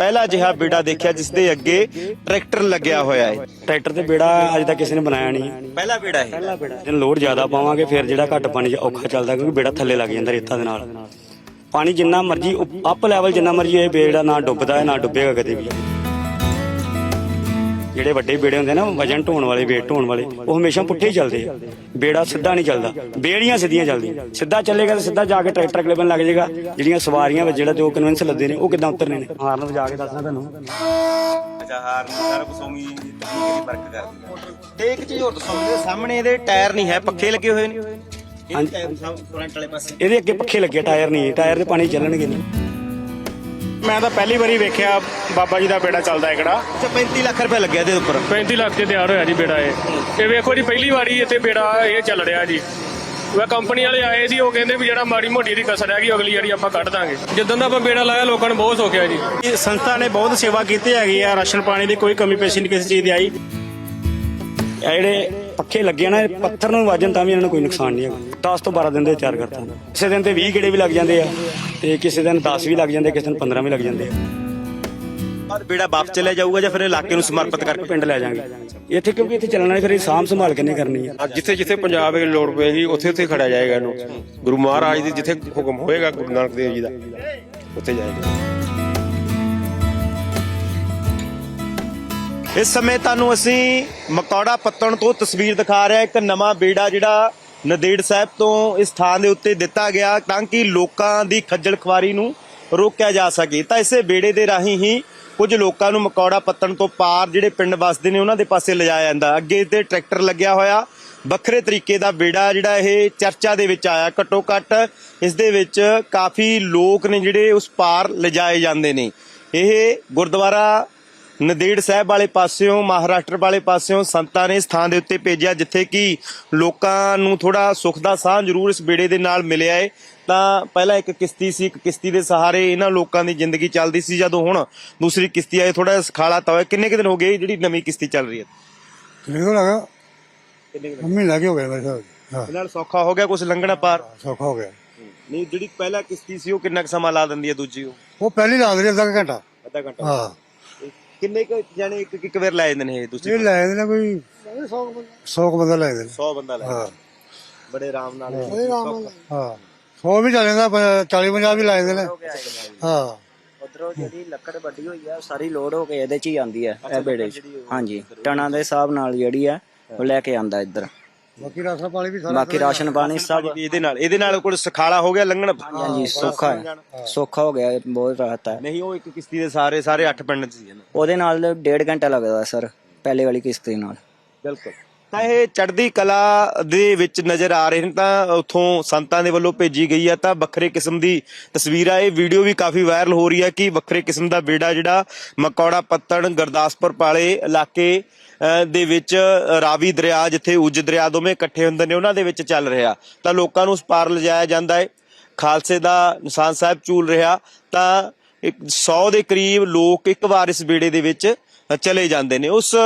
ਪਹਿਲਾ ਜਿਹਾ ਬੇੜਾ ਦੇਖਿਆ ਜਿਸ ਦੇ ਅੱਗੇ ਟਰੈਕਟਰ ਲੱਗਿਆ ਹੋਇਆ ਹੈ। ਟਰੈਕਟਰ ਤੇ ਬੇੜਾ ਅਜੇ ਤੱਕ ਕਿਸੇ ਨੇ ਬਣਾਇਆ ਨਹੀਂ। ਪਹਿਲਾ ਬੇੜਾ ਹੈ ਪਹਿਲਾ ਬੇੜਾ। ਜੇ ਲੋਡ ਜ਼ਿਆਦਾ ਪਾਵਾਂਗੇ ਫਿਰ ਜਿਹੜਾ ਘੱਟ ਪਾਣੀ ਔਖਾ ਚੱਲਦਾ ਕਿਉਂਕਿ ਬੇੜਾ ਥੱਲੇ ਲੱਗ ਜਾਂਦਾ ਰੇਤਾ ਦੇ ਨਾਲ। ਪਾਣੀ ਜਿੰਨਾ ਮਰਜ਼ੀ ਅਪ ਲੈਵਲ ਜਿੰਨਾ ਮਰਜ਼ੀ ਇਹ ਬੇੜਾ ਨਾ ਡੁੱਬਦਾ ਹੈ ਨਾ ਡੁੱਬੇਗਾ ਕਦੇ ਵੀ। ਜਿਹੜੇ ਵੱਡੇ ਬੇੜੇ ਹੁੰਦੇ ਨਾ ਵਜਨ ਢੋਣ ਵਾਲੇ weight ਢੋਣ ਵਾਲੇ ਉਹ ਹਮੇਸ਼ਾ ਪੁੱਠੇ ਹੀ ਚੱਲਦੇ ਆ। ਬੇੜਾ ਸਿੱਧਾ ਨਹੀਂ ਚੱਲਦਾ। ਬੇੜੀਆਂ ਸਿੱਧੀਆਂ ਚੱਲਦੀਆਂ। ਸਿੱਧਾ ਚੱਲੇਗਾ ਤਾਂ ਸਿੱਧਾ ਜਾ ਕੇ ਟਰੈਕਟਰ ਅਗਲੇ ਬੰਨ ਲੱਗ ਜਾਏਗਾ। ਜਿਹੜੀਆਂ ਸਵਾਰੀਆਂ ਵਿੱਚ ਜਿਹੜਾ ਤੇ ਉਹ ਕਨਵੈਂਸ ਲੱਦੇ ਨੇ ਉਹ ਕਿੱਦਾਂ ਉਤਰਨੇ ਨੇ? ਹਾਰਨ ਵਜਾ ਕੇ ਦੱਸਣਾ ਤੁਹਾਨੂੰ। ਅੱਛਾ ਹਾਰ ਸਾਰਾ ਕੁਝ ਉਮੀ ਤਕਨੀਕ ਦੀ ਫ਼ਰਕ ਕਰਦੀ ਤੇ ਇੱਕ ਚੀਜ਼ ਹੋਰ ਦੱਸੋ ਸਾਹਮਣੇ ਇਹਦੇ ਟਾਇਰ ਨਹੀਂ ਹੈ ਪੱਖੇ ਲੱਗੇ ਹੋਏ ਨੇ? ਹਾਂਜੀ। ਟਾਇਰ ਸਭ ਫਰੰਟ ਵਾਲੇ ਪਾਸੇ। ਇਹਦੇ ਅੱਗੇ ਪੱਖੇ ਲੱਗੇ ਟਾਇਰ ਨਹੀਂ ਟਾਇਰ ਦੇ ਪਾਣੀ ਚੱਲਣਗੇ ਨਹੀਂ। ਮੈਂ ਤਾਂ ਪਹਿਲੀ ਵਾਰੀ ਵੇਖਿਆ ਬਾਬਾ ਜੀ ਦਾ ਬੇੜਾ ਚੱਲਦਾ ਹੈ ਕਿਹੜਾ। ਅੱਛਾ 35 ਲੱਖ ਰੁਪਏ ਲੱਗਿਆ ਇਹਦੇ ਉੱਪਰ। 35 ਲੱਖ ਤੇ ਤਿਆਰ ਹੋਇਆ ਜੀ ਬੇੜਾ ਇਹ। ਇਹ ਵੇਖੋ ਜੀ ਪਹਿਲੀ ਵਾਰੀ ਇੱਥੇ ਬੇੜਾ ਇਹ ਚੱਲ ਰਿਹਾ ਜੀ। ਉਹ ਕੰਪਨੀ ਵਾਲੇ ਆਏ ਸੀ ਉਹ ਕਹਿੰਦੇ ਵੀ ਜਿਹੜਾ ਮਾੜੀ ਮੋਟੀ ਦੀ ਕਸਰ ਹੈਗੀ ਅਗਲੀ ਵਾਰੀ ਆਪਾਂ ਕੱਢ ਦਾਂਗੇ। ਜਦੋਂ ਦਾ ਆਪਾਂ ਬੇੜਾ ਲਾਇਆ ਲੋਕਾਂ ਨੂੰ ਬਹੁਤ ਸੌਖਿਆ ਜੀ। ਇਹ ਸੰਸਥਾ ਨੇ ਬਹੁਤ ਸੇਵਾ ਕੀਤੀ ਹੈਗੀ ਆ ਰਾਸ਼ਨ ਪਾਣੀ ਦੀ ਕੋਈ ਕਮੀ ਪੇਸ਼ੀ ਨਹੀਂ ਕਿਸੇ ਚੀਜ਼ ਦੀ ਆਈ। ਇਹ ਜਿਹੜੇ ਪੱਖੇ ਲੱਗੇ ਨਾ ਇਹ ਪੱਥਰ ਨੂੰ ਵਾਜਣ ਤਾਂ ਵੀ ਇਹਨਾਂ ਨੂੰ ਕੋਈ ਨੁਕਸਾਨ ਨਹੀਂ ਹੈਗਾ। 10 ਤੋਂ 12 ਦਿਨ ਦੇ ਤਿਆਰ ਕਰਤਾ। ਕਿਸੇ ਦਿਨ ਤੇ 20 ਗੇੜੇ ਵੀ ਲੱਗ ਜਾਂਦੇ ਆ ਤੇ ਕਿਸੇ ਦਿਨ 10 ਵੀ ਲੱਗ ਜਾਂਦੇ ਕਿਸੇ ਦਿਨ 15 ਵੀ ਲੱਗ ਜਾਂਦੇ ਆ। ਬਾਅਦ ਬੇੜਾ ਵਾਪਸ ਚਲਿਆ ਜਾਊਗਾ ਜਾਂ ਫਿਰ ਇਲਾਕੇ ਨੂੰ ਸਮਰਪਿਤ ਕਰਕੇ? ਪਿੰਡ ਲੈ ਜਾਾਂਗੇ ਇੱਥੇ ਕਿਉਂਕਿ ਇੱਥੇ ਚੱਲਣਾ ਨਹੀਂ ਫਿਰ ਇਹ ਸਾਂਭ ਸੰਭਾਲ ਕਿੰਨੇ ਕਰਨੀ ਆ? ਜਿੱਥੇ ਜਿੱਥੇ ਪੰਜਾਬ ਵਿੱਚ ਲੋੜ ਪਏਗੀ ਉੱਥੇ ਉੱਥੇ ਖੜਿਆ ਜਾਏਗਾ ਇਹਨੂੰ। ਗੁਰੂ ਮਹਾਰਾਜ ਦੀ ਜਿੱਥੇ ਹੁਕਮ ਹੋਏਗਾ ਗੁਰੂ ਨਾਨਕ ਦੇਵ ਜੀ ਦਾ ਉੱਥੇ ਜਾਏਗਾ। ਇਸ ਸਮੇਂ ਤੁਹਾਨੂੰ ਅਸੀਂ ਮਕੌੜਾ ਪੱਤਣ ਤੋਂ ਤਸਵੀਰ ਦਿਖਾ ਰਿਹਾ ਇੱਕ ਨਵਾਂ ਬੇੜਾ ਜਿਹੜਾ ਨਦੇੜ ਸਾਹਿਬ ਤੋਂ ਇਸ ਥਾਂ ਦੇ ਉੱਤੇ ਦਿੱਤਾ ਗਿਆ ਤਾਂ ਕਿ ਲੋਕਾਂ ਦੀ ਖੱਜਲ ਖਵਾਰੀ ਨੂੰ ਰੋਕਿਆ ਜਾ ਸਕੇ। ਤਾਂ ਇਸੇ ਬੇੜੇ ਦੇ ਰਾਹੀਂ ਹੀ ਕੁਝ ਲੋਕਾਂ ਨੂੰ ਮਕੌੜਾ ਪੱਤਣ ਤੋਂ ਪਾਰ ਜਿਹੜੇ ਪਿੰਡ ਵਸਦੇ ਨੇ, ਉਹਨਾਂ ਦੇ ਪਾਸੇ ਲਿਜਾਇਆ ਜਾਂਦਾ। ਅੱਗੇ ਤੇ ਟਰੈਕਟਰ ਲੱਗਿਆ ਹੋਇਆ। ਵੱਖਰੇ ਤਰੀਕੇ ਦਾ ਬੇੜਾ ਜਿਹੜਾ ਇਹ ਚਰਚਾ ਦੇ ਵਿੱਚ ਆਇਆ। ਘੱਟੋ ਘੱਟ ਇਸ ਦੇ ਵਿੱਚ ਕਾਫੀ ਲੋਕ ਨੇ ਜਿਹੜੇ ਉਸ ਪਾਰ ਲਿਜਾਏ ਜਾਂਦੇ ਨੇ। ਇਹ ਗੁਰਦੁਆਰਾ ਨਦੇੜ ਸਾਹਿਬ ਵਾਲੇ ਪਾਸਿਓਂ ਮਹਾਰਾਸ਼ਟਰ ਵਾਲੇ ਪਾਸਿਓਂ ਸੰਤਾਂ ਨੇ ਸਥਾਨ ਦੇ ਉੱਤੇ ਭੇਜਿਆ ਜਿੱਥੇ ਕਿ ਲੋਕਾਂ ਨੂੰ ਥੋੜਾ ਸੁੱਖ ਦਾ ਸਾਹ ਜ਼ਰੂਰ ਇਸ ਬੇੜੇ ਦੇ ਨਾਲ ਮਿਲਿਆ ਏ। ਤਾਂ ਪਹਿਲਾਂ ਇੱਕ ਕਿਸ਼ਤੀ ਸੀ ਇੱਕ ਕਿਸ਼ਤੀ ਦੇ ਸਹਾਰੇ ਇਹਨਾਂ ਲੋਕਾਂ ਦੀ ਜ਼ਿੰਦਗੀ ਚੱਲਦੀ ਸੀ। ਜਦੋਂ ਹੁਣ ਦੂਸਰੀ ਕਿਸ਼ਤੀ ਆਏ ਥੋੜਾ ਸਖਾਲਾ ਤਵਾ ਕਿੰਨੇ ਕੁ ਦਿਨ ਹੋ ਗਏ ਜਿਹੜੀ ਨਵੀਂ ਕਿਸ਼ਤੀ ਚੱਲ ਰਹੀ ਹੈ? ਕਿੰਨੇ ਕੋ ਲਗਾ ਕਿੰਨੇ ਮੰਮੀ ਲੱਗੇ ਹੋ ਗਏ ਮੇਰੇ ਸਾਹ ਹਾਂ। ਨਾਲ ਸੌਖਾ ਹੋ ਗਿਆ ਕੁਝ ਲੰਘਣਾ ਪਾਰ? ਸੌਖਾ ਹੋ ਗਿਆ। ਨਹੀਂ ਜਿਹੜੀ ਪਹਿਲਾਂ ਕਿਸ਼ਤੀ ਸੀ ਉਹ ਕਿੰਨਾ ਕੁ ਸਮਾਂ ਲਾ ਦਿੰਦੀ ਹੈ ਦੂਜੀ ਉਹ? ਉਹ ਪਹਿਲੀ ਲਾ ਦੇ ਅੱਧਾ ਘੰਟਾ। ਅੱਧਾ ਘੰਟਾ। ਹਾਂ। ਕਿੰਨੇ ਕੁ ਜਾਣੇ ਇੱਕ ਇੱਕ ਵਾਰ ਲੈ ਜਾਂਦੇ ਨੇ ਇਹ ਦੂਸਰੀ ਇਹ ਲੈ ਜਾਂਦੇ ਨੇ ਕੋਈ 100 ਬੰਦਾ। ਲੈ ਜਾਂਦੇ ਨੇ। 100 ਬੰਦਾ ਲੈ ਹਾਂ। ਬੜੇ ਆਰਾਮ ਨਾਲ ਹਾਂ। 100 ਵੀ ਚੱਲ ਜਾਂਦਾ 40 50 ਵੀ ਲੈ ਜਾਂਦੇ ਨੇ। ਹਾਂ ਉਧਰੋਂ ਜਿਹੜੀ ਲੱਕੜ ਵੱਡੀ ਹੋਈ ਆ ਸਾਰੀ ਲੋਡ ਹੋ ਕੇ ਇਹਦੇ ਚ ਹੀ ਆਂਦੀ ਆ ਇਹ ਬੇੜੇ ਚ। ਹਾਂਜੀ। ਟਨਾਂ ਦੇ ਹਿਸਾਬ ਨਾਲ ਜਿਹੜੀ ਆ ਉਹ ਲੈ ਕੇ ਆਂਦਾ ਇੱਧਰ। ਬਾਕੀ ਰਾਸ਼ਨ ਪਾਣੀ ਵੀ ਸਾਰਾ ਬਾਕੀ ਰਾਸ਼ਨ ਪਾਣੀ ਸਭ ਇਹਦੇ ਨਾਲ ਇਹਦੇ ਨਾਲ ਕੋਲ ਸਖਾਲਾ ਹੋ ਗਿਆ ਲੰਘਣ ਹਾਂਜੀ ਸੌਖਾ ਹੈ। ਸੌਖਾ ਹੋ ਗਿਆ ਬਹੁਤ ਰਾਹਤ ਹੈ। ਨਹੀਂ ਉਹ ਇੱਕ ਕਿਸ਼ਤੀ ਦੇ ਸਾਰੇ ਸਾਰੇ 8 ਪਿੰਡ ਚ ਸੀ ਉਹਦੇ ਨਾਲ ਡੇਢ ਘੰਟਾ ਲੱਗਦਾ ਸਰ ਪਹਿਲੇ ਵਾਲੀ ਕਿਸ਼ਤੀ ਨਾਲ। ਬਿਲਕੁਲ। ਤਾਂ ਇਹ ਚੜ੍ਹਦੀ ਕਲਾ ਦੇ ਵਿੱਚ ਨਜ਼ਰ ਆ ਰਹੇ ਨੇ ਤਾਂ ਉਥੋਂ ਸੰਤਾਂ ਦੇ ਵੱਲੋਂ ਭੇਜੀ ਗਈ ਆ ਤਾਂ ਵੱਖਰੇ ਕਿਸਮ ਦੀ ਤਸਵੀਰ ਆ। ਇਹ ਵੀਡੀਓ ਵੀ ਕਾਫੀ ਵਾਇਰਲ ਹੋ ਰਹੀ ਹੈ ਕਿ ਵੱਖਰੇ ਕਿਸਮ ਦਾ ਬੇੜਾ ਜਿਹੜਾ ਮਕੌੜਾ ਪੱਤਣ ਗੁਰਦਾਸਪੁਰ ਪਾਲੇ ਇਲਾਕੇ ਦੇ ਵਿੱਚ ਰਾਵੀ ਦਰਿਆ ਜਿੱਥੇ ਉਜ ਦਰਿਆ ਦੋਵੇਂ ਇਕੱਠੇ ਹੁੰਦੇ ਨੇ, ਉਹਨਾਂ ਦੇ ਵਿੱਚ ਚੱਲ ਰਿਹਾ। ਤਾਂ ਲੋਕਾਂ ਨੂੰ ਉਸ ਪਾਰ ਲਿਜਾਇਆ ਜਾਂਦਾ ਹੈ। ਖਾਲਸੇ ਦਾ ਨਿਸ਼ਾਨ ਸਾਹਿਬ ਝੂਲ ਰਿਹਾ। ਤਾਂ 100 ਦੇ ਕਰੀਬ ਲੋਕ ਇੱਕ ਵਾਰ ਇਸ ਬੇੜੇ ਦੇ ਵਿੱਚ ਚਲੇ ਜਾਂਦੇ ਨੇ। ਉਸ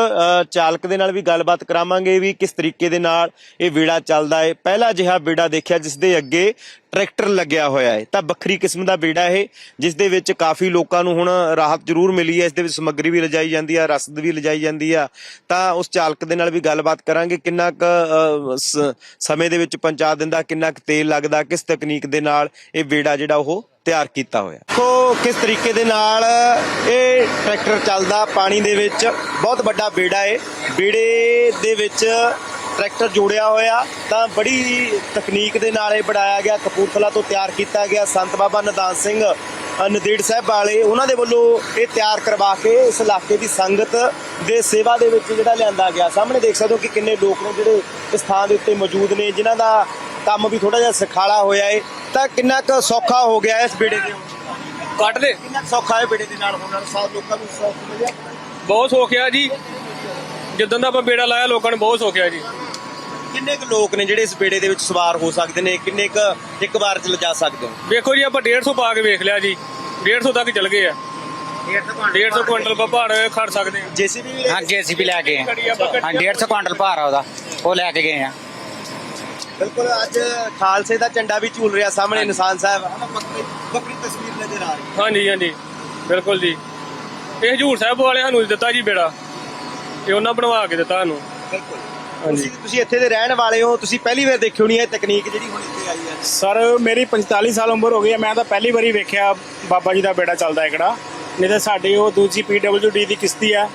ਚਾਲਕ ਦੇ ਨਾਲ ਵੀ ਗੱਲਬਾਤ ਕਰਾਵਾਂਗੇ ਵੀ ਕਿਸ ਤਰੀਕੇ ਦੇ ਨਾਲ ਇਹ ਬੇੜਾ ਚੱਲਦਾ ਹੈ। ਪਹਿਲਾ ਜਿਹਾ ਬੇੜਾ ਦੇਖਿਆ ਜਿਸ ਦੇ ਅੱਗੇ ਟਰੈਕਟਰ ਲੱਗਿਆ ਹੋਇਆ ਹੈ। ਤਾਂ ਵੱਖਰੀ ਕਿਸਮ ਦਾ ਬੇੜਾ ਇਹ, ਜਿਸ ਦੇ ਵਿੱਚ ਕਾਫੀ ਲੋਕਾਂ ਨੂੰ ਹੁਣ ਰਾਹਤ ਜ਼ਰੂਰ ਮਿਲੀ ਹੈ। ਇਸ ਦੇ ਵਿੱਚ ਸਮੱਗਰੀ ਵੀ ਲਿਜਾਈ ਜਾਂਦੀ ਆ, ਰਸਦ ਵੀ ਲਿਜਾਈ ਜਾਂਦੀ ਆ। ਤਾਂ ਉਸ ਚਾਲਕ ਦੇ ਨਾਲ ਵੀ ਗੱਲਬਾਤ ਕਰਾਂਗੇ ਕਿੰਨਾ ਕੁ ਸ- ਸਮੇਂ ਦੇ ਵਿੱਚ ਪਹੁੰਚਾ ਦਿੰਦਾ, ਕਿੰਨਾ ਕੁ ਤੇਲ ਲੱਗਦਾ, ਕਿਸ ਤਕਨੀਕ ਦੇ ਨਾਲ ਇਹ ਬੇੜਾ ਜਿਹੜਾ ਉਹ ਤਿਆਰ ਕੀਤਾ ਹੋਇਆ। ਸੋ ਕਿਸ ਤਰੀਕੇ ਦੇ ਨਾਲ ਇਹ ਟਰੈਕਟਰ ਚੱਲਦਾ। ਪਾਣੀ ਦੇ ਵਿੱਚ ਬਹੁਤ ਵੱਡਾ ਬੇੜਾ ਹੈ ਬੇੜੇ ਦੇ ਵਿੱਚ ਟਰੈਕਟਰ ਜੋੜਿਆ ਹੋਇਆ। ਤਾਂ ਬੜੀ ਤਕਨੀਕ ਦੇ ਨਾਲ ਇਹ ਬਣਾਇਆ ਗਿਆ। ਕਪੂਰਥਲਾ ਤੋਂ ਤਿਆਰ ਕੀਤਾ ਗਿਆ ਸੰਤ ਬਾਬਾ ਨਿਦਾਨ ਸਿੰਘ ਅ, ਸਾਹਿਬ ਵਾਲੇ। ਉਹਨਾਂ ਦੇ ਵੱਲੋਂ ਇਹ ਤਿਆਰ ਕਰਵਾ ਕੇ ਇਸ ਇਲਾਕੇ ਦੀ ਸੰਗਤ ਦੇ ਸੇਵਾ ਦੇ ਵਿੱਚ ਜਿਹੜਾ ਲਿਆਂਦਾ ਗਿਆ। ਸਾਹਮਣੇ ਦੇਖ ਸਕਦੇ ਹੋ ਕਿ ਕਿੰਨੇ ਲੋਕ ਨੇ ਜਿਹੜੇ ਇਸ ਥਾਂ ਦੇ ਉੱਤੇ ਮੌਜੂਦ ਨੇ ਜਿਨ੍ਹਾਂ ਦਾ ਕੰਮ ਵੀ ਥੋੜਾ ਜਿਹਾ ਸਖਾਲਾ ਹੋਇਆ ਏ। ਤਾਂ ਕਿੰਨਾ ਕੁ ਸੌਖਾ ਹੋ ਗਿਆ ਇਸ ਬੇੜੇ ਦੇ ਕੱਢ ਦੇ। ਕਿੰਨਾ ਕੁ ਸੌਖਾ ਹੈ ਬੇੜੇ ਦੇ ਨਾਲ ਹੋਣ ਨਾਲ ਸਾਥ ਲੋਕਾਂ ਨੂੰ ਸੌਖ ਮਿਲਿਆ ਬਹੁਤ ਸੌਖਿਆ ਜੀ। ਜਦੋਂ ਦਾ ਆਪਾਂ ਬੇੜਾ ਲਾਇਆ ਲੋਕਾਂ ਨੂੰ ਬਹੁਤ ਸੌਖਿਆ ਜੀ। ਕਿੰਨੇ ਕੁ ਲੋਕ ਨੇ ਜਿਹੜੇ ਇਸ ਬੇੜੇ ਦੇ ਵਿੱਚ ਸਵਾਰ ਹੋ ਸਕਦੇ ਨੇ? ਕਿੰਨੇ ਕੁ ਇੱਕ ਵਾਰ ਚ ਲਿਜਾ ਸਕਦੇ ਹੋ? ਵੇਖੋ ਜੀ ਆਪਾਂ 150 ਪਾ ਕੇ ਵੇਖ ਲਿਆ ਜੀ। 150 ਤੱਕ ਚੱਲ ਗਏ ਆ। 150 ਕੁਇੰਟਲ ਭਾਰ ਖੜ ਸਕਦੇ ਆ। ਜੇਸੀਬੀ ਵੀ ਹਾਂ ਜੇਸੀਬੀ ਲੈ ਕੇ ਹਾਂ 150 ਕੁਆਂਟਲ ਭਾਰ ਆ ਉਹਦਾ। ਉਹ ਲੈ ਕੇ ਗਏ ਆ। ਬਿਲਕੁਲ ਅੱਜ ਖਾਲਸੇ ਦਾ ਝੰਡਾ ਵੀ ਝੂਲ ਰਿਹਾ ਸਾਹਮਣੇ ਨਿਸ਼ਾਨ ਸਾਹਿਬ। ਹਨਾ ਬੱਕਰੀ ਬੱਕਰੀ ਤਸਵੀਰ ਨਜ਼ਰ ਆ ਰਹੀ ਹਾਂਜੀ ਹਾਂਜੀ। ਬਿਲਕੁਲ ਜੀ। ਇਹ ਹਜੂਰ ਸਾਹਿਬ ਵਾਲਿਆਂ ਨੂੰ ਦਿੱਤਾ ਜੀ ਬੇੜਾ। ਇਹ ਉਹਨਾਂ ਬਣਵਾ ਕੇ ਦਿੱਤਾ ਸਾਨੂੰ। ਤੁਸੀਂ ਤੁਸੀਂ ਇੱਥੇ ਦੇ ਰਹਿਣ ਵਾਲੇ ਹੋ ਤੁਸੀਂ ਪਹਿਲੀ ਵਾਰ ਦੇਖੀ ਹੋਣੀ ਹੈ ਤਕਨੀਕ ਜਿਹੜੀ ਹੁਣ ਇੱਥੇ ਆਈ ਹੈ। ਸਰ ਮੇਰੀ 45 ਸਾਲ ਉਮਰ ਹੋ ਗਈ ਹੈ। ਮੈਂ ਤਾਂ ਪਹਿਲੀ ਵਾਰੀ ਵੇਖਿਆ ਬਾਬਾ ਜੀ ਦਾ ਬੇੜਾ ਚੱਲਦਾ ਇਕੜਾ ਨਹੀਂ ਤਾਂ ਸਾਡੀ ਉਹ ਦੂਜੀ PWD ਦੀ ਕਿਸ਼ਤੀ ਆ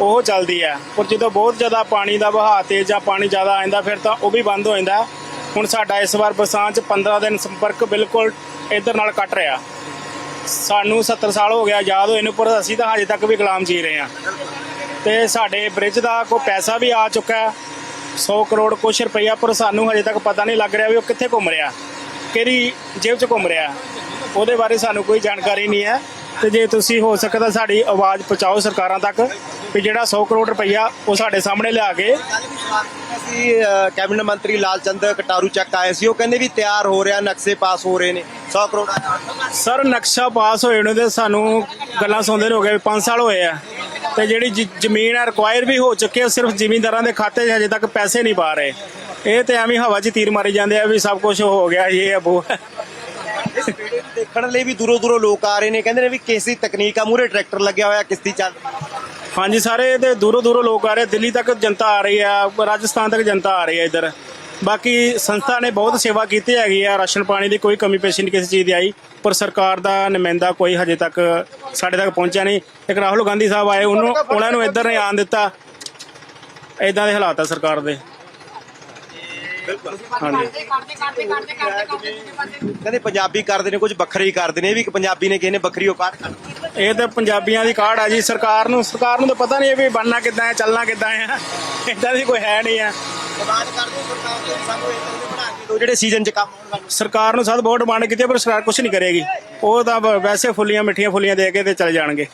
ਉਹ ਚੱਲਦੀ ਆ ਪਰ ਜਦੋਂ ਬਹੁਤ ਜ਼ਿਆਦਾ ਪਾਣੀ ਦਾ ਵਹਾਅ ਤੇਜ਼ ਜਾਂ ਪਾਣੀ ਜ਼ਿਆਦਾ ਆਉਂਦਾ ਫਿਰ ਤਾਂ ਉਹ ਵੀ ਬੰਦ ਹੋ ਜਾਂਦਾ। ਹੁਣ ਸਾਡਾ ਇਸ ਵਾਰ ਬਰਸਾਤ ਚ 15 ਦਿਨ ਸੰਪਰਕ ਬਿਲਕੁਲ ਇਧਰ ਨਾਲ ਕੱਟ ਰਿਹਾ। ਸਾਨੂੰ 70 ਸਾਲ ਹੋ ਗਿਆ ਆਜ਼ਾਦ ਹੋਏ ਨੂੰ, ਪਰ ਅਸੀਂ ਤਾਂ ਹਜੇ ਤੱਕ ਵੀ ਗੁਲਾਮ ਜੀ ਰਹੇ ਹਾਂ। ਤੇ ਸਾਡੇ ਬ੍ਰਿਜ ਦਾ ਕੋਈ ਪੈਸਾ ਵੀ ਆ ਚੁੱਕਾ ਹੈ। 100 ਕਰੋੜ ਕੁਛ ਰੁਪਈਆ, ਪਰ ਸਾਨੂੰ ਹਜੇ ਤੱਕ ਪਤਾ ਨਹੀਂ ਲੱਗ ਰਿਹਾ ਵੀ ਉਹ ਕਿੱਥੇ ਘੁੰਮ ਰਿਹਾ, ਕਿਹੜੀ ਜੇਬ 'ਚ ਘੁੰਮ ਰਿਹਾ। ਉਹਦੇ ਬਾਰੇ ਸਾਨੂੰ ਕੋਈ ਜਾਣਕਾਰੀ ਨਹੀਂ ਹੈ। ਤੇ ਜੇ ਤੁਸੀਂ, ਹੋ ਸਕਦਾ ਸਾਡੀ ਆਵਾਜ਼ ਪਹੁੰਚਾਓ ਸਰਕਾਰਾਂ ਤੱਕ। ਵੀ ਜਿਹੜਾ 100 ਕਰੋੜ ਰੁਪਈਆ ਉਹ ਸਾਡੇ ਸਾਹਮਣੇ ਲਿਆ ਕੇ ਅਸੀਂ ਕੈਬਨਿਟ ਮੰਤਰੀ ਲਾਲਚੰਦ ਕਟਾਰੂ ਚੱਕ ਆਏ ਸੀ। ਉਹ ਕਹਿੰਦੇ ਵੀ ਤਿਆਰ ਹੋ ਰਿਹਾ ਨਕਸ਼ੇ ਪਾਸ ਹੋ ਰਹੇ ਨੇ। 100 ਕਰੋੜ ਸਰ ਨਕਸ਼ਾ ਪਾਸ ਹੋਏ ਨੂੰ ਤੇ ਸਾਨੂੰ ਗੱਲਾਂ ਸੁਣਦੇ ਨੂੰ ਹੋ ਗਏ। 5 ਸਾਲ ਹੋਏ ਆ ਤੇ ਜਿਹੜੀ ਜ਼ਮੀਨ ਆ ਰਿਕਵਾਇਰ ਵੀ ਹੋ ਚੁੱਕੀ ਹੈ ਸਿਰਫ ਜ਼ਿਮੀਂਦਾਰਾਂ ਦੇ ਖਾਤੇ 'ਚ ਹਜੇ ਤੱਕ ਪੈਸੇ ਨਹੀਂ ਪਾ ਰਹੇ। ਇਹ ਤੇ ਐਵੇਂ ਹਵਾ 'ਚ ਤੀਰ ਮਾਰੀ ਜਾਂਦੇ ਆ ਵੀ ਸਭ ਕੁਝ ਹੋ ਗਿਆ ਇਹ ਆ ਨੂੰ ਦੇਖਣ ਲਈ ਵੀ ਦੂਰੋਂ ਦੂਰੋਂ ਲੋਕ ਆ ਰਹੇ ਨੇ। ਕਹਿੰਦੇ ਨੇ ਵੀ ਕਿਸੀ ਤਕਨੀਕ ਆ ਮੂਰੇ ਟਰੈਕਟਰ ਲੱਗਿਆ ਹੋਇਆ ਕਿਸ਼ਤੀ ਚੱਲ ਰਹੀ ਹੈ। ਹਾਂਜੀ, ਸਾਰੇ ਤੇ ਦੂਰੋਂ ਦੂਰੋਂ ਲੋਕ ਆ ਰਹੇ ਦਿੱਲੀ ਤੱਕ ਜਨਤਾ ਆ ਰਹੀ ਆ, ਰਾਜਸਥਾਨ ਤੱਕ ਜਨਤਾ ਆ ਰਹੀ ਹੈ ਇੱਧਰ। ਬਾਕੀ ਸੰਸਥਾ ਨੇ ਬਹੁਤ ਸੇਵਾ ਕੀਤੀ ਹੈਗੀ ਆ, ਰਾਸ਼ਨ ਪਾਣੀ ਦੀ ਕੋਈ ਕਮੀ ਪੇਸ਼ੀ ਨਹੀਂ ਕਿਸੇ ਚੀਜ਼ ਦੀ ਆਈ, ਪਰ ਸਰਕਾਰ ਦਾ ਨੁਮਾਇੰਦਾ ਕੋਈ ਹਜੇ ਤੱਕ ਸਾਡੇ ਤੱਕ ਪਹੁੰਚਿਆ ਨਹੀਂ। ਇੱਕ ਰਾਹੁਲ ਗਾਂਧੀ ਸਾਹਿਬ ਆਏ, ਉਹਨੂੰ ਉਹਨਾਂ ਨੂੰ ਇੱਧਰ ਨਹੀਂ ਆਣ ਦਿੱਤਾ। ਇਦਾਂ ਦੇ ਹਾਲਾਤ ਆ ਸਰਕਾਰ ਦੇ। ਹਾਂਜੀ। ਕਹਿੰਦੇ ਪੰਜਾਬੀ ਕਰਦੇ ਨੇ, ਕੁਝ ਵੱਖਰੇ ਹੀ ਕਰਦੇ ਨੇ, ਇਹ ਵੀ ਇੱਕ ਪੰਜਾਬੀ ਨੇ ਕਿਸੇ ਨੇ ਵੱਖਰੀ ਔਕਾਤ ਕਰਨੀ ਇਹ ਤਾਂ ਪੰਜਾਬੀਆਂ ਦੀ ਕਾਢ ਆ ਜੀ ਸਰਕਾਰ ਨੂੰ ਸਰਕਾਰ ਨੂੰ ਤਾਂ ਪਤਾ ਨਹੀਂ ਵੀ ਬਣਨਾ ਕਿੱਦਾਂ ਹੈ ਚੱਲਣਾ ਕਿੱਦਾਂ ਹੈ। ਇਦਾਂ ਦੀ ਕੋਈ ਹੈ ਨਹੀਂ ਆ ਆਵਾਜ਼ ਕਰਦੇ ਸਰਕਾਰ ਤੋਂ ਸਾਨੂੰ ਇਦਾਂ ਦੇ ਬਣਾ ਕੇ ਦਿਓ ਜਿਹੜੇ ਸੀਜ਼ਨ 'ਚ ਕੰਮ ਆਉਣ ਵਾਲੇ ਸਰਕਾਰ ਨੂੰ ਸਾਧ ਬਹੁਤ ਡਿਮਾਂਡ ਕੀਤੀ ਹੈ, ਪਰ ਸਰਕਾਰ ਕੁਝ ਨਹੀਂ ਕਰੇਗੀ। ਉਹ ਤਾਂ ਵੈਸੇ ਫੁੱਲੀਆਂ ਮਿੱਠੀਆਂ ਫੁੱਲੀਆਂ ਦੇ ਕੇ ਤੇ ਚਲੇ ਜਾਣਗੇ।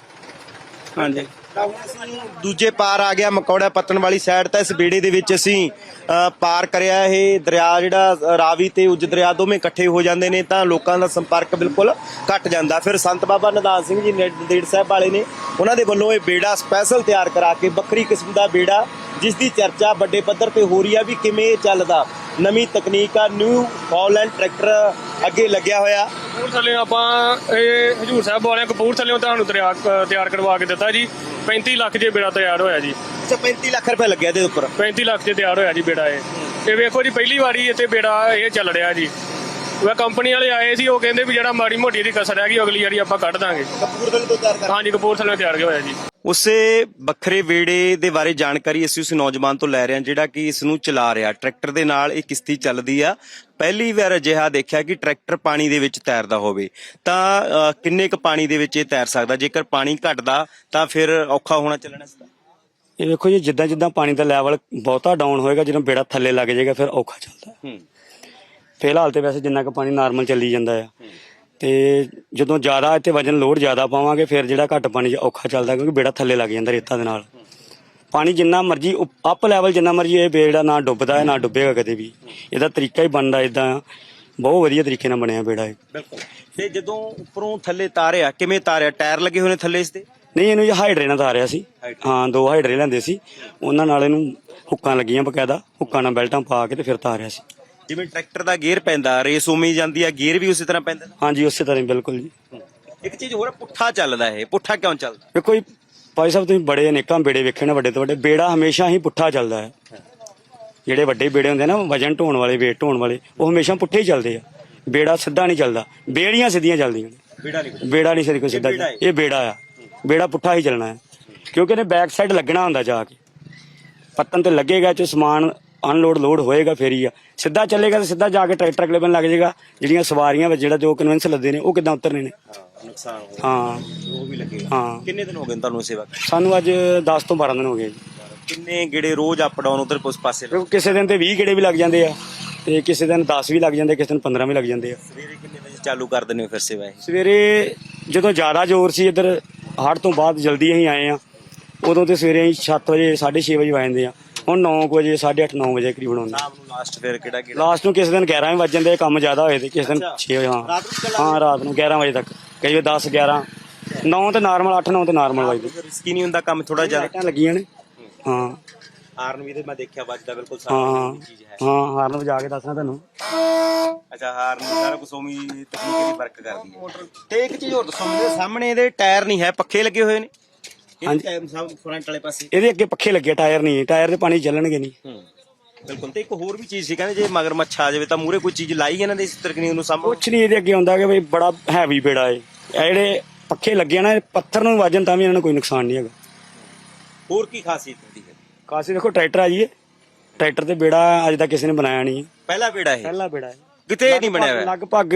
ਹਾਂਜੀ। ਤਾਂ ਹੁਣ ਅਸੀਂ ਦੂਜੇ ਪਾਰ ਆ ਗਿਆ ਮਕੌੜਾ ਪੱਤਣ ਵਾਲੀ ਸਾਈਡ ਤਾਂ ਇਸ ਬੇੜੇ ਦੇ ਵਿੱਚ ਅਸੀਂ ਅ, ਪਾਰ ਕਰਿਆ ਇਹ ਦਰਿਆ ਜਿਹੜਾ ਰਾਵੀ ਤੇ ਉੱਜ ਦਰਿਆ ਦੋਵੇਂ ਇਕੱਠੇ ਹੋ ਜਾਂਦੇ ਨੇ ਤਾਂ ਲੋਕਾਂ ਦਾ ਸੰਪਰਕ ਬਿਲਕੁਲ ਘਟ ਜਾਂਦਾ। ਫਿਰ ਸੰਤ ਬਾਬਾ ਨਿਧਾਨ ਸਿੰਘ ਜੀ ਨੇ ਨੰਦੇੜ ਸਾਹਿਬ ਵਾਲੇ ਨੇ ਉਹਨਾਂ ਦੇ ਵੱਲੋਂ ਇਹ ਬੇੜਾ ਸਪੈਸ਼ਲ ਤਿਆਰ ਕਰਾ ਕੇ ਵੱਖਰੀ ਕਿਸਮ ਦਾ ਬੇੜਾ ਜਿਸ ਦੀ ਚਰਚਾ ਵੱਡੇ ਪੱਧਰ ਤੇ ਹੋ ਰਹੀ ਆ ਵੀ ਕਿਵੇਂ ਇਹ ਚੱਲਦਾ। ਨਵੀਂ ਤਕਨੀਕ ਆ ਨਿਊ ਹੌਲੈਂਡ ਟਰੈਕਟਰ ਅੱਗੇ ਲੱਗਿਆ ਹੋਇਆ। ਕਪੂਰਥਲੇ ਆਪਾਂ ਇਹ ਹਜੂਰ ਸਾਹਿਬ ਵਾਲਿਆਂ ਕਪੂਰਥਲੇ ਤੁਹਾਨੂੰ ਦਰਿਆ ਤਿਆਰ ਕਰਵਾ ਕੇ ਦਿੱਤਾ ਜੀ। 35 ਲੱਖ ਜੇ ਬੇੜਾ ਤਿਆਰ ਹੋਇਆ ਜੀ। ਅੱਛਾ 35 ਲੱਖ ਰੁਪਏ ਲੱਗਿਆ ਇਹਦੇ ਉੱਪਰ। 35 ਲੱਖ ਜੇ ਤਿਆਰ ਹੋਇਆ ਜੀ ਬੇੜਾ ਇਹ। ਇਹ ਵੇਖੋ ਜੀ ਪਹਿਲੀ ਵਾਰੀ ਇੱਥੇ ਬੇੜਾ ਇਹ ਚੱਲ ਰਿਹਾ ਜੀ। ਉਹ ਕੰਪਨੀ ਵਾਲੇ ਆਏ ਸੀ ਉਹ ਕਹਿੰਦੇ ਵੀ ਜਿਹੜਾ ਮਾੜੀ ਮੋਟੀ ਦੀ ਕਸਰ ਹੈਗੀ ਅਗਲੀ ਵਾਰੀ ਆਪਾਂ ਕੱਢ ਦਾਂਗੇ। ਕਪੂਰਥਲੇ ਤੋਂ ਤਿਆਰ ਕਰ ਹਾਂਜੀ ਕਪੂਰਥਲੇ ਤਿਆਰ ਹੋਇਆ ਜੀ। ਉਸੇ ਵੱਖਰੇ ਵੇੜੇ ਦੇ ਬਾਰੇ ਜਾਣਕਾਰੀ ਅਸੀਂ ਉਸ ਨੌਜਵਾਨ ਤੋਂ ਲੈ ਰਹੇ ਹਾਂ ਜਿਹੜਾ ਕਿ ਇਸ ਨੂੰ ਚਲਾ ਰਿਹਾ। ਟਰੈਕਟਰ ਦੇ ਨਾਲ ਇਹ ਕਿਸ਼ਤੀ ਚੱਲਦੀ ਆ। ਪਹਿਲੀ ਵਾਰ ਅਜਿਹਾ ਦੇਖਿਆ ਕਿ ਟਰੈਕਟਰ ਪਾਣੀ ਦੇ ਵਿੱਚ ਤੈਰਦਾ ਹੋਵੇ। ਤਾਂ ਕਿੰਨੇ ਕੁ ਪਾਣੀ ਦੇ ਵਿੱਚ ਇਹ ਤੈਰ ਸਕਦਾ? ਜੇਕਰ ਪਾਣੀ ਘਟਦਾ ਤਾਂ ਫਿਰ ਔਖਾ ਹੋਣਾ ਚੱਲਣਾ ਇਸ ਦਾ ਇਹ ਵੇਖੋ ਜੀ ਜਿੱਦਾਂ ਜਿੱਦਾਂ ਪਾਣੀ ਦਾ ਲੈਵਲ ਬਹੁਤਾ ਡਾਊਨ ਹੋਏਗਾ ਜਦੋਂ ਬੇੜਾ ਥੱਲੇ ਲੱਗ ਜਾਏਗਾ ਫਿਰ ਔਖਾ ਚੱਲਦਾ। ਹੂੰ। ਫਿਲਹਾਲ ਤੇ ਵੈਸੇ ਜਿੰਨਾ ਕੁ ਪਾਣੀ ਨਾਰਮਲ ਚੱਲੀ ਜਾਂਦਾ ਆ। ਤੇ ਜਦੋਂ ਜ਼ਿਆਦਾ ਇੱਥੇ ਵਜਨ ਲੋਡ ਜ਼ਿਆਦਾ ਪਾਵਾਂਗੇ ਫਿਰ ਜਿਹੜਾ ਘੱਟ ਪਾਣੀ 'ਚ ਔਖਾ ਚੱਲਦਾ ਕਿਉਂਕਿ ਬੇੜਾ ਥੱਲੇ ਲੱਗ ਜਾਂਦਾ ਰੇਤਾਂ ਦੇ ਨਾਲ। ਪਾਣੀ ਜਿੰਨਾ ਮਰਜ਼ੀ ਅਪ ਲੈਵਲ ਜਿੰਨਾ ਮਰਜ਼ੀ ਇਹ ਬੇੜਾ ਨਾ ਡੁੱਬਦਾ ਹੈ ਨਾ ਡੁੱਬੇਗਾ ਕਦੇ ਵੀ। ਇਹਦਾ ਤਰੀਕਾ ਹੀ ਬਣਦਾ ਇਦਾਂ ਬਹੁਤ ਵਧੀਆ ਤਰੀਕੇ ਨਾਲ ਬਣਿਆ ਬੇੜਾ ਇਹ। ਬਿਲਕੁਲ। ਤੇ ਜਦੋਂ ਉੱਪਰੋਂ ਥੱਲੇ ਤਾਰਿਆ ਕਿਵੇਂ ਤਾਰਿਆ? ਟਾਇਰ ਲੱਗੇ ਹੋਏ ਨੇ ਥੱਲੇ ਇਸ ਦੇ? ਨਹੀਂ ਇਹਨੂੰ ਹਾਈਡਰੇ ਨਾਲ ਤਾਰਿਆ ਸੀ। ਹਾਂ ਦੋ ਹਾਈਡਰੇ ਲੈਂਦੇ ਸੀ। ਉਹਨਾਂ ਨਾਲ ਇਹਨੂੰ ਹੁੱਕਾਂ ਲੱਗੀਆਂ ਬਕਾਇਦਾ। ਹੁੱਕਾਂ ਨਾਲ ਬੈਲਟਾਂ ਪਾ ਕੇ ਤੇ ਫਿਰ ਤਾਰਿਆ ਸੀ। ਜਿਵੇਂ ਟਰੈਕਟਰ ਦਾ ਗੇਅਰ ਪੈਂਦਾ ਰੇਸ ਹੀ ਜਾਂਦੀ ਆ ਗੇਅਰ ਵੀ ਉਸੇ ਤਰ੍ਹਾਂ ਪੈਂਦਾ? ਹਾਂਜੀ ਉਸੇ ਤਰ੍ਹਾਂ ਹੀ ਬਿਲਕੁਲ ਜੀ। ਇੱਕ ਚੀਜ਼ ਹੋਰ ਆ, ਪੁੱਠਾ ਚੱਲਦਾ ਇਹ ਪੁੱਠਾ ਕਿਉਂ ਚੱਲਦਾ? ਵੇਖੋ ਜੀ ਭਾਈ ਸਾਹਿਬ ਤੁਸੀਂ ਬੜੇ ਅਨੇਕਾਂ ਬੇੜੇ ਵੇਖੇ ਨੇ ਵੱਡੇ ਤੋਂ ਵੱਡੇ। ਬੇੜਾ ਹਮੇਸ਼ਾ ਹੀ ਪੁੱਠਾ ਚੱਲਦਾ ਹੈ। ਜਿਹੜੇ ਵੱਡੇ ਬੇੜੇ ਹੁੰਦੇ ਨਾ ਵਜਨ ਢੋਣ ਵਾਲੇ weight ਢੋਣ ਵਾਲੇ ਉਹ ਹਮੇਸ਼ਾ ਪੁੱਠੇ ਹੀ ਚੱਲਦੇ ਆ। ਬੇੜਾ ਸਿੱਧਾ ਨਹੀਂ ਚੱਲਦਾ। ਬੇੜੀਆਂ ਸਿੱਧੀਆਂ ਚੱਲਦੀਆਂ ਨੇ। ਬੇੜਾ ਨਹੀਂ ਬੇੜਾ ਨਹੀਂ ਸਿੱਧਾ ਕੋਈ ਸਿੱਧਾ ਬੇੜਾ ਹੈ। ਇਹ ਬੇੜਾ ਆ। ਬੇੜਾ ਪੁੱਠਾ ਹੀ ਚੱਲਣਾ ਹੈ। ਕਿਉਂਕਿ ਇਹਨੇ ਬੈਕ ਸਾਈਡ ਲੱਗਣਾ ਹੁੰਦਾ ਜਾ ਕੇ। ਪੱਤਨ ਤੇ ਲੱਗੇਗਾ ਚ ਸਮਾਨ ਅਨਲੋਡ ਲੋਡ ਹੋਏਗਾ ਫੇਰ ਹੀ ਆ। ਸਿੱਧਾ ਚੱਲੇਗਾ ਤਾਂ ਸਿੱਧਾ ਜਾ ਕੇ ਟਰੈਕਟਰ ਅਗਲੇ ਬੰਨ ਲੱਗ ਜਾਏਗਾ। ਜਿਹੜੀਆਂ ਸਵਾਰੀਆਂ ਵਿੱਚ ਜਿਹੜਾ ਜੋ ਕਨਵੈਂਸ ਲੱਦੇ ਨੇ ਉਹ ਕਿੱਦਾਂ ਉਤਰਨੇ ਨੇ? ਨੁਕਸਾਨ ਹੋ ਹਾਂ। ਉਹ ਵੀ ਲੱਗੇਗਾ ਹਾਂ। ਕਿੰਨੇ ਦਿਨ ਹੋ ਗਏ ਤੁਹਾਨੂੰ ਸੇਵਾ ਕਰਦੇ? ਸਾਨੂੰ ਅੱਜ 10 ਤੋਂ 12 ਦਿਨ ਹੋ ਗਏ ਜੀ। ਕਿੰਨੇ ਗੇੜੇ ਰੋਜ਼ ਅਪ ਡਾਊਨ ਉਧਰ ਪਾਸੇ ਕਿਉਂਕਿ ਕਿਸੇ ਦਿਨ ਤੇ 20 ਗੇੜੇ ਵੀ ਲੱਗ ਜਾਂਦੇ ਆ ਤੇ ਕਿਸੇ ਦਿਨ 10 ਵੀ ਲੱਗ ਜਾਂਦੇ ਕਿਸੇ ਦਿਨ 15 ਵੀ ਲੱਗ ਜਾਂਦੇ ਆ। ਸਵੇਰੇ ਕਿੰਨੇ ਵਜੇ ਚਾਲੂ ਕਰ ਦਿੰਦੇ ਹੋ ਫਿਰ ਸੇਵਾ ਇਹ? ਸਵੇਰੇ ਜਦੋਂ ਜ਼ਿਆਦਾ ਜ਼ੋਰ ਸੀ ਇੱਧਰ ਹੜ੍ਹ ਤੋਂ ਬਾਅਦ ਜਲਦੀ ਅਸੀਂ ਆਏ ਆ ਉਦੋਂ ਤੇ ਸਵੇਰੇ ਅਸੀਂ 7 ਵਜੇ 6:30 ਵਜੇ ਆ ਜਾਂਦੇ ਆ। ਹੁਣ 9 ਵਜੇ 8:30 9 ਵਜੇ ਕਰੀਬ ਬਣਾਉਂਦੇ ਸ਼ਾਮ ਨੂੰ ਲਾਸਟ ਫਿਰ ਕਿਹੜਾ ਗੇੜਾ ਲਾਸਟ ਨੂੰ ਕਿਸੇ ਦਿਨ 11 ਵੀ ਵੱਜ ਜਾਂਦੇ ਕੰਮ ਜ਼ਿਆਦਾ ਹੋਏ ਤੇ ਕਿਸੇ ਦਿਨ 6 ਵਜੇ ਹਾਂ? ਹਾਂ ਰਾਤ ਨੂੰ 11 ਵਜੇ ਤੱਕ। ਕਈ ਵਾਰ 10 11 9 ਤੇ ਨਾਰਮਲ 8 9 ਤੇ ਨਾਰਮਲ ਵੱਜਦੇ। ਰਿਸਕੀ ਨਹੀਂ ਹੁੰਦਾ ਕੰਮ ਥੋੜਾ ਜ਼ਿਆਦਾ। ਲੱਗੀਆਂ ਨੇ। ਹਾਂ। ਹਾਰਨ ਵੀ ਤੇ ਮੈਂ ਦੇਖਿਆ ਵੱਜਦਾ ਬਿਲਕੁਲ ਸਾਰੀ ਚੀਜ਼ ਹੈ। ਹਾਂ ਹਾਰਨ ਵਜਾ ਕੇ ਦੱਸਣਾ ਤੁਹਾਨੂੰ। ਅੱਛਾ ਹਾਰਨ ਸਾਰਾ ਕੁਝ ਉਮੀ ਤਕਨੀਕ ਵਰਕ ਕਰਦੀ ਹੈ। ਤੇ ਇੱਕ ਚੀਜ਼ ਹੋਰ ਦੱਸੋ ਮੇਰੇ ਸਾਹਮਣੇ ਇਹਦੇ ਟਾਇਰ ਨਹੀਂ ਹੈ ਪੱਖੇ ਲੱਗੇ ਹੋਏ ਨੇ। ਹਾਂਜੀ। ਸਭ ਫਰੰਟ ਵਾਲੇ ਪਾਸੇ। ਇਹਦੇ ਅੱਗੇ ਪੱਖੇ ਲੱਗੇ ਟਾਇਰ ਨਹੀਂ ਟਾਇਰ ਦੇ ਪਾਣੀ ਚੱਲਣਗੇ ਨਹੀਂ। ਬਿਲਕੁਲ। ਤੇ ਇੱਕ ਹੋਰ ਵੀ ਚੀਜ਼ ਸੀ ਕਹਿੰਦੇ ਜੇ ਮਗਰ ਮੱਛਾ ਆ ਜਾਵੇ ਤਾਂ ਮੂਰੇ ਕੋਈ ਚੀਜ਼ ਲਾਈ ਇਹਨਾਂ ਦੇ ਇਸ ਤਕਨੀਕ ਨੂੰ ਸਾਹਮਣੇ ਕੁਛ ਨਹੀਂ ਇਹਦੇ ਅੱਗੇ ਹੁੰਦਾ ਕਿ ਬਈ ਬੜਾ ਹੈਵੀ ਬੇੜਾ ਏ। ਇਹ ਜਿਹੜੇ ਪੱਖੇ ਲੱਗੇ ਨਾ ਇਹ ਪੱਥਰ ਨੂੰ ਵੱਜਣ ਤਾਂ ਵੀ ਇਹਨਾਂ ਨੂੰ ਕੋਈ ਨੁਕਸਾਨ ਨਹੀਂ ਹੈਗਾ। ਹੋਰ ਕੀ ਖਾਸੀਅਤ ਹੁੰਦੀ ਹੈ? ਕਾਸੀ ਦੇਖੋ ਟਰੈਕਟਰ ਆ ਜੀ ਇਹ। ਟਰੈਕਟਰ ਤੇ ਬੇੜਾ ਅੱਜ ਤੱਕ ਕਿਸੇ ਨੇ ਬਣਾਇਆ ਨਹੀਂ ਹੈ। ਪਹਿਲਾ ਬੇੜਾ ਇਹ? ਪਹਿਲਾ ਬੇੜਾ ਹੈ ਕਿਤੇ ਨਹੀਂ ਬਣਿਆ ਹੋਇਆ? ਲਗਭਗ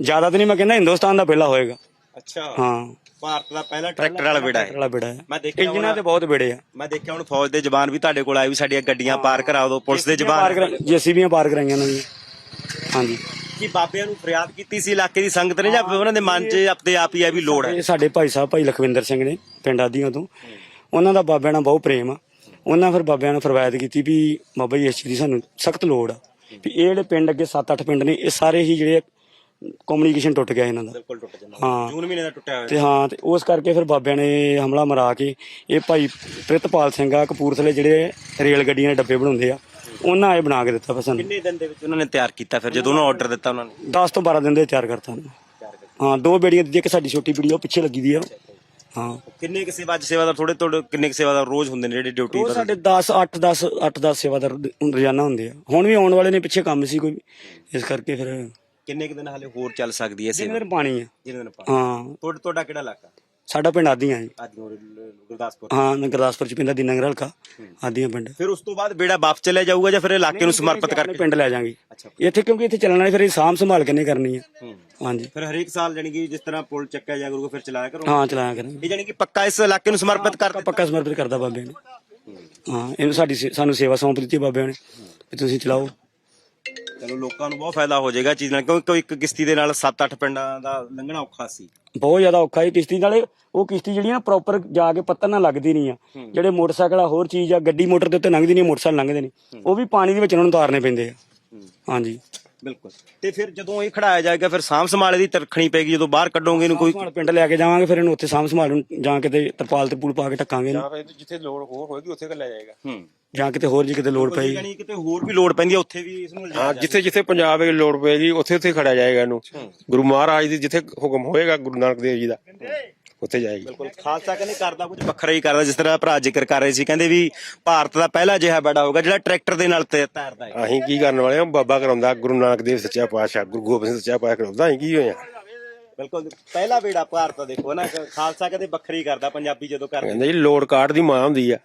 ਜ਼ਿਆਦਾ ਤਾਂ ਨਹੀਂ ਮੈਂ ਕਹਿੰਦਾ ਹਿੰਦੁਸਤਾਨ ਦਾ ਪਹਿਲਾ ਹੋਏਗਾ। ਅੱਛਾ। ਹਾਂ। ਭਾਰਤ ਦਾ ਪਹਿਲਾ ਟਰੈਕਟਰ ਵਾਲਾ ਬੇੜਾ ਹੈ। ਪਹਿਲਾ ਬੇੜਾ ਹੈ। ਮੈਂ ਦੇਖਿਆ ਇੰਜਨਾਂ ਤੇ ਬਹੁਤ ਬੇੜੇ ਆ। ਮੈਂ ਦੇਖਿਆ ਹੁਣ ਫੌਜ ਦੇ ਜਵਾਨ ਵੀ ਤੁਹਾਡੇ ਕੋਲ ਆਏ ਵੀ ਸਾਡੀਆਂ ਗੱਡੀਆਂ ਪਾਰ ਕਰਾ ਦਿਓ ਪੁਲਿਸ ਦੇ ਪਾਰ ਜਵਾਨ ਜੀਸੀਬੀਆਂ ਪਾਰ ਕਰਾਈਆਂ ਉਹਨਾਂ ਦੀਆਂ ਹਾਂਜੀ। ਕੀ ਬਾਬਿਆਂ ਨੂੰ ਫਰਿਆਦ ਕੀਤੀ ਸੀ ਇਲਾਕੇ ਦੀ ਸੰਗਤ ਨੇ ਜਾਂ ਉਹਨਾਂ ਦੇ ਮਨ 'ਚ ਆਪਣੇ ਆਪ ਹੀ ਆ ਵੀ ਲੋੜ ਹੈ? ਇਹ ਸਾਡੇ ਭਾਈ ਸਾਹਿਬ ਭਾਈ ਲਖਵਿੰਦਰ ਸਿੰਘ ਨੇ ਪਿੰਡ ਆਦੀਆਂ ਤੋਂ। ਉਹਨਾਂ ਦਾ ਬਾਬਿਆਂ ਨਾਲ ਬਹੁਤ ਪ੍ਰੇਮ ਆ। ਉਹਨਾਂ ਫਿਰ ਬਾਬਿਆਂ ਨੂੰ ਫਰਵਾਇਦ ਕੀਤੀ ਵੀ ਬਾਬਾ ਜੀ ਇਸ ਚੀਜ਼ ਦੀ ਸਾਨੂੰ ਸਖਤ ਲੋੜ ਆ। ਵੀ ਇਹ ਜਿਹੜੇ ਪਿੰਡ ਅੱਗੇ 7-8 ਪਿੰਡ ਨੇ ਇਹ ਸਾਰੇ ਹੀ ਜਿਹੜੇ ਕਮਿਊਨੀਕੇਸ਼ਨ ਟੁੱਟ ਗਿਆ ਇਹਨਾਂ ਦਾ। ਬਿਲਕੁਲ ਟੁੱਟ ਜਾਂਦਾ। ਹਾਂ। ਜੂਨ ਮਹੀਨੇ ਦਾ ਟੁੱਟਿਆ ਹੋਇਆ। ਤੇ ਹਾਂ ਤੇ ਉਸ ਕਰਕੇ ਫਿਰ ਬਾਬਿਆਂ ਨੇ ਹਮਲਾ ਮਰਾ ਕੇ ਇਹ ਭਾਈ ਪ੍ਰਿਤਪਾਲ ਸਿੰਘ ਆ ਕਪੂਰਥਲੇ ਜਿਹੜੇ ਰੇਲ ਗੱਡੀਆਂ ਦੇ ਡੱਬੇ ਬਣਾਉਂਦੇ ਆ ਉਹਨਾਂ ਇਹ ਬਣਾ ਕੇ ਦਿੱਤਾ ਫਿਰ ਸਾਨੂੰ। ਕਿੰਨੇ ਦਿਨ ਦੇ ਵਿੱਚ ਉਹਨਾਂ ਨੇ ਤਿਆਰ ਕੀਤਾ ਫਿਰ? ਜਦੋਂ ਉਹਨਾਂ ਆਰਡਰ ਦਿੱਤਾ ਉਹਨਾਂ ਨੇ? 10 ਤੋਂ 12 ਦਿਨ ਦੇ ਤਿਆਰ ਕਰਤਾ ਉਹਨੇ। ਹਾਂ ਦੋ ਬੇੜੀਆਂ ਦੀ ਇੱਕ ਸਾਡੀ ਛੋਟੀ ਬੇੜੀ ਆ, ਉਹ ਪਿੱਛੇ ਲੱਗੀ ਦੀ ਆ। ਹਾਂ। ਕਿੰਨੇ ਕਿਸੇ ਸੇਵਾ ਸੇਵਾਦਾਰ ਥੋੜੇ ਥੋੜੇ ਕਿੰਨੇ ਕੁ ਸੇਵਾਦਾਰ ਰੋਜ਼ ਹੁੰਦੇ ਨੇ ਜਿਹੜੇ ਡਿਊਟੀ ਉਹ ਸਾਡੇ 10 8 10 8 10 ਸੇਵਾਦਾਰ ਰੋਜ਼ਾਨਾ ਹੁੰਦੇ ਆ। ਹੁਣ ਵੀ ਆਉਣ ਵਾਲੇ ਨੇ ਪਿੱਛੇ ਕੰਮ ਸੀ ਕੋਈ। ਇਸ ਕਰਕੇ ਫਿਰ ਕਿੰਨੇ ਕੁ ਦਿਨ ਹਲੇ ਹੋਰ ਚੱਲ ਸਕਦੀ ਹੈ ਜਿੰਨੇ ਸੇਵਾ? ਦਿਨ ਪਾਣੀ ਆ ਜਿੰਨੇ ਦਿਨ ਪਾ ਹਾਂ। ਤੁਹਾਡਾ ਤੁਹਾਡਾ ਕਿਹੜਾ ਇਲਾਕਾ? ਸਾਡਾ ਪਿੰਡ ਆਦੀਆਂ ਜੀ। ਅੱਜ ਨੂੰ ਗੁਰਦਾਸਪੁਰ। ਹਾਂ ਗੁਰਦਾਸਪੁਰ ਚ ਪੈਂਦਾ ਦੀਨਾਨਗਰ ਹਲਕਾ। ਆਦੀਆਂ ਪਿੰਡ। ਫਿਰ ਉਸ ਤੋਂ ਬਾਅਦ ਬੇੜਾ ਵਾਪਸ ਚਲਿਆ ਜਾਊਗਾ ਜਾਂ ਫਿਰ ਇਲਾਕੇ ਨੂੰ ਸਮਰਪਿਤ ਕਰਕੇ? ਪਿੰਡ ਲੈ ਜਾਾਂਗੇ ਅੱਛਾ। ਇੱਥੇ ਕਿਉਂਕਿ ਇੱਥੇ ਚੱਲਣਾ ਨਹੀਂ ਫਿਰ ਇਹ ਸਾਂਭ ਸੰਭਾਲ ਕਿੰਨੇ ਕਰਨੀ ਆ ਹਾਂਜੀ। ਫਿਰ ਹਰੇਕ ਸਾਲ ਜਾਨੀ ਕਿ ਜਿਸ ਤਰ੍ਹਾਂ ਪੁਲ ਚੱਕਿਆ ਜਾ ਕਰੂਗਾ ਫਿਰ ਚਲਾਇਆ ਕਰੋ ਹਾਂ ਚਲਾਇਆ ਕਰਾਂਗੇ। ਇਹ ਜਾਨੀ ਕਿ ਪੱਕਾ ਇਸ ਇਲਾਕੇ ਨੂੰ ਸਮਰਪਿਤ ਕਰ ਪੱਕਾ ਪੱਕਾ ਸਮਰਪਿਤ ਕਰਦਾ ਬਾਬੇ ਨੇ। ਹਾਂ। ਇਹਨੂੰ ਸਾਡੀ ਸੇ- ਸਾਨੂੰ ਸੇਵਾ ਸੌਂਪ ਦਿੱਤੀ ਬਾਬਿਆਂ ਨੇ ਵੀ ਤੁਸੀਂ ਚਲਾਓ। ਚਲੋ ਲੋਕਾਂ ਨੂੰ ਬਹੁਤ ਫਾਇਦਾ ਹੋ ਜਾਏਗਾ ਚੀਜ਼ ਨਾਲ ਕਿਉਂਕਿ ਇੱਕ ਕਿਸ਼ਤੀ ਦੇ ਨਾਲ 7-8 ਪਿੰਡਾਂ ਦਾ ਲੰਘਣਾ ਔਖਾ ਸੀ। ਬਹੁਤ ਜ਼ਿਆਦਾ ਔਖਾ ਹੈ ਕਿਸ਼ਤੀ ਨਾਲੇ ਉਹ ਕਿਸ਼ਤੀ ਜਿਹੜੀ ਨਾ ਪ੍ਰੋਪਰ ਜਾ ਕੇ ਪੱਤਰ ਨਾਲ ਲੱਗਦੀ ਨਹੀਂ ਆ। ਜਿਹੜੇ ਮੋਟਰਸਾਈਕਲ ਆ ਹੋਰ ਚੀਜ਼ ਆ ਗੱਡੀ ਮੋਟਰ ਦੇ ਉੱਤੇ ਲੰਘਦੀ ਨਹੀਂ ਮੋਟਰਸਾਈਕਲ ਲੰਘਦੇ ਨਹੀਂ। ਉਹ ਵੀ ਪਾਣੀ ਦੇ ਵਿੱਚ ਉਹਨਾਂ ਨੂੰ ਤਾਰਨੇ ਪੈਂਦੇ ਆ। ਹਾਂਜੀ। ਬਿਲਕੁਲ। ਤੇ ਫਿਰ ਜਦੋਂ ਇਹ ਖੜਾਇਆ ਜਾਏਗਾ ਫਿਰ ਸਾਂਭ ਸੰਭਾਲੇ ਦੀ ਤਰਖਣੀ ਪੈਗੀ ਜਦੋਂ ਬਾਹਰ ਕੱਢੋਗੇ ਇਹਨੂੰ ਕੋਈ ਪਿੰਡ ਲੈ ਕੇ ਜਾਵਾਂਗੇ ਫਿਰ ਇਹਨੂੰ ਉੱਥੇ ਸਾਂਭ ਸੰਭਾਲ ਨੂੰ ਜਾਂ ਕਿਤੇ ਤਰਪਾਲ ਤੇ ਪੂਲ ਪਾ ਕੇ ਢੱਕਾਂਗੇ ਇਹਨੂੰ। ਜਾਂ ਫਿਰ ਜਿੱਥੇ ਲੋੜ ਹੋਰ ਹੋਏਗੀ ਉੱਥੇ ਲੈ ਜਾਏਗਾ। ਹੂੰ। ਜਾਂ ਕਿਤੇ ਹੋਰ ਜੀ ਕਿਤੇ ਲੋੜ ਪਈ। ਜਾਨੀ ਕਿਤੇ ਹੋਰ ਵੀ ਲੋੜ ਪੈਂਦੀ ਹੈ ਉੱਥੇ ਵੀ ਇਸ ਨੂੰ ਹਾਂ ਜਿੱਥੇ ਜਿੱਥੇ ਪੰਜਾਬ ਵਿੱਚ ਲੋੜ ਪਏਗੀ ਉੱਥੇ ਉੱਥੇ ਖੜਿਆ ਜਾਏਗਾ ਇਹਨੂੰ। ਗੁਰੂ ਮਹਾਰਾਜ ਦੀ ਜਿੱਥੇ ਹੁਕਮ ਹੋਏਗਾ ਗੁਰੂ ਨਾਨਕ ਦੇਵ ਜੀ ਦਾ ਉੱਥੇ ਜਾਏਗੀ। ਬਿਲਕੁਲ। ਖਾਲਸਾ ਕਹਿੰਦੇ ਕਰਦਾ ਕੁਝ ਵੱਖਰਾ ਹੀ ਕਰਦਾ ਜਿਸ ਤਰ੍ਹਾਂ ਭਰਾ ਜ਼ਿਕਰ ਕਰ ਰਹੇ ਸੀ ਕਹਿੰਦੇ ਵੀ ਭਾਰਤ ਦਾ ਪਹਿਲਾ ਅਜਿਹਾ ਬੜਾ ਹੋਊਗਾ ਜਿਹੜਾ ਟਰੈਕਟਰ ਦੇ ਨਾਲ ਤੈ- ਤੈਰਦਾ ਹੈ। ਅਸੀਂ ਕੀ ਕਰਨ ਵਾਲੇ ਹਾਂ? ਬਾਬਾ ਕਰਾਉਂਦਾ ਗੁਰੂ ਨਾਨਕ ਦੇਵ ਸੱਚਾ ਪਾਤਸ਼ਾਹ ਗੁਰੂ ਗੋਬਿੰਦ ਸਿੰਘ ਸੱਚਾ ਪਾਤਸ਼ਾਹ ਕਰਾਉਂਦਾ ਅਸੀਂ ਕੀ ਹੋਏ ਆ ਬਿਲਕੁਲ। ਪਹਿਲਾ ਬੇੜਾ ਭਾਰਤ ਦਾ ਦੇਖੋ ਨਾ ਖਾਲਸਾ ਕਹਿੰਦੇ ਵੱਖਰੀ ਕਰਦਾ ਪੰਜਾਬੀ ਜਦੋਂ ਕਰਦੇ ਕਹਿੰਦੇ ਜੀ ਲੋੜ ਕਾਰਡ ਦੀ ਮਾਂ ਹੁੰਦੀ ਆ।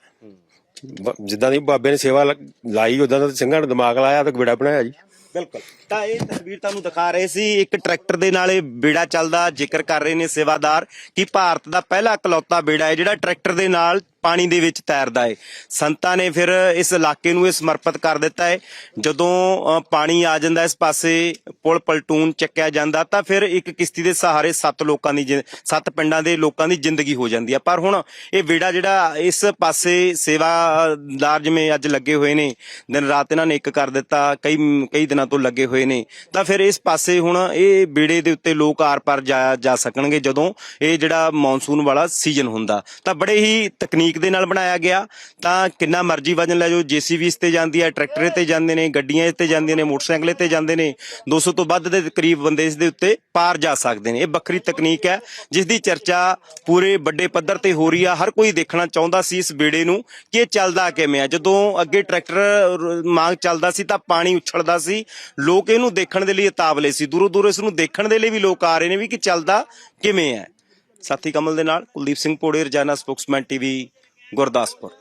ਬ- ਜਿੱਦਾਂ ਦੀ ਬਾਬੇ ਨੇ ਸੇਵਾ ਲ- ਲਾਈ ਉਦਾਂ ਦਾ ਸਿੰਘਾਂ ਨੇ ਦਿਮਾਗ ਲਾਇਆ, ਤੇ ਬੇੜਾ ਬਣਾਇਆ ਜੀ। ਬਿਲਕੁਲ। ਤਾਂ ਇਹ ਤਸਵੀਰ ਤੁਹਾਨੂੰ ਦਿਖਾ ਰਹੇ ਸੀ, ਇੱਕ ਟਰੈਕਟਰ ਦੇ ਨਾਲ ਇਹ ਬੇੜਾ ਚੱਲਦਾ, ਜ਼ਿਕਰ ਕਰ ਰਹੇ ਨੇ ਸੇਵਾਦਾਰ, ਕਿ ਭਾਰਤ ਦਾ ਪਹਿਲਾ ਇਕਲੌਤਾ ਬੇੜਾ ਹੈ, ਜਿਹੜਾ ਟਰੈਕਟਰ ਦੇ ਨਾਲ ਪਾਣੀ ਦੇ ਵਿੱਚ ਤੈਰਦਾ ਏ। ਸੰਤਾਂ ਨੇ ਫਿਰ ਇਸ ਇਲਾਕੇ ਨੂੰ ਇਹ ਸਮਰਪਿਤ ਕਰ ਦਿੱਤਾ ਹੈ ਜਦੋਂ ਪਾਣੀ ਆ ਜਾਂਦਾ ਇਸ ਪਾਸੇ, ਪੁਲ ਪਲਟੂਨ ਚੱਕਿਆ ਜਾਂਦਾ, ਤਾਂ ਫਿਰ ਇੱਕ ਕਿਸ਼ਤੀ ਦੇ ਸਹਾਰੇ ਸੱਤ ਲੋਕਾਂ ਦੀ ਜਿ- ਸੱਤ ਪਿੰਡਾਂ ਦੇ ਲੋਕਾਂ ਦੀ ਜ਼ਿੰਦਗੀ ਹੋ ਜਾਂਦੀ ਹੈ ਪਰ ਹੁਣ ਇਹ ਬੇੜਾ ਜਿਹੜਾ ਇਸ ਪਾਸੇ ਸੇਵਾਦਾਰ ਜਿਵੇਂ ਅੱਜ ਲੱਗੇ ਹੋਏ ਨੇ, ਦਿਨ ਰਾਤ ਇਹਨਾਂ ਨੇ ਇੱਕ ਕਰ ਦਿੱਤਾ, ਕਈ ਕਈ ਦਿਨਾਂ ਤੋਂ ਲੱਗੇ ਹੋਏ ਨੇ, ਤਾਂ ਫਿਰ ਇਸ ਪਾਸੇ ਹੁਣ ਇਹ ਬੇੜੇ ਦੇ ਉੱਤੇ ਲੋਕ ਆਰ-ਪਾਰ ਜਾ ਜਾ ਸਕਣਗੇ ਜਦੋਂ ਇਹ ਜਿਹੜਾ ਮੌਨਸੂਨ ਵਾਲਾ ਸੀਜ਼ਨ ਹੁੰਦਾ। ਤਾਂ ਬੜੇ ਹੀ ਤਕਨੀਕ ਦੇ ਨਾਲ ਬਣਾਇਆ ਗਿਆ, ਤਾਂ ਕਿੰਨਾ ਮਰਜ਼ੀ ਵਜਨ ਲੈ ਜਾਓ ਜੀਸੀਬੀ ਇਸ ਤੇ ਜਾਂਦੀ ਹੈ, ਟਰੈਕਟਰ ਤੇ ਜਾਂਦੇ ਨੇ, ਗੱਡੀਆਂ ਇਸ ਤੇ ਜਾਂਦੀਆਂ ਨੇ, ਮੋਟਰਸਾਈਕਲ ਤੇ ਜਾਂਦੇ ਨੇ 200 ਤੋਂ ਵੱਧ ਦੇ ਕਰੀਬ ਬੰਦੇ ਇਸ ਦੇ ਉੱਤੇ ਪਾਰ ਜਾ ਸਕਦੇ ਨੇ। ਇਹ ਵੱਖਰੀ ਤਕਨੀਕ ਹੈ, ਜਿਸ ਦੀ ਚਰਚਾ ਪੂਰੇ ਵੱਡੇ ਪੱਧਰ ਤੇ ਹੋ ਰਹੀ ਆ। ਹਰ ਕੋਈ ਦੇਖਣਾ ਚਾਹੁੰਦਾ ਸੀ ਇਸ ਬੇੜੇ ਨੂੰ ਕਿ ਇਹ ਚੱਲਦਾ ਕਿਵੇਂ ਆ। ਜਦੋਂ ਅੱਗੇ ਟਰੈਕਟਰ ਮਾਂਗ ਚੱਲਦਾ ਸੀ, ਤਾਂ ਪਾਣੀ ਉਛਲਦਾ ਸੀ। ਲੋਕ ਇਹਨੂੰ ਦੇਖਣ ਦੇ ਲਈ ਉਤਾਵਲੇ ਸੀ। ਦੂਰੋਂ ਦੂਰੋਂ ਇਸ ਨੂੰ ਦੇਖਣ ਦੇ ਲਈ ਵੀ ਲੋਕ ਆ ਰਹੇ ਨੇ ਵੀ ਕਿ ਚੱਲਦਾ ਕਿਵੇਂ ਹੈ। ਸਾਥੀ ਕਮਲ ਦੇ ਨਾਲ ਕੁਲਦੀਪ ਸਿੰਘ ਪੋੜੇ, ਰਜਾਨਾ ਸਪੋਕਸਮੈਨ ਟੀਵੀ। ਗੁਰਦਾਸਪੁਰ।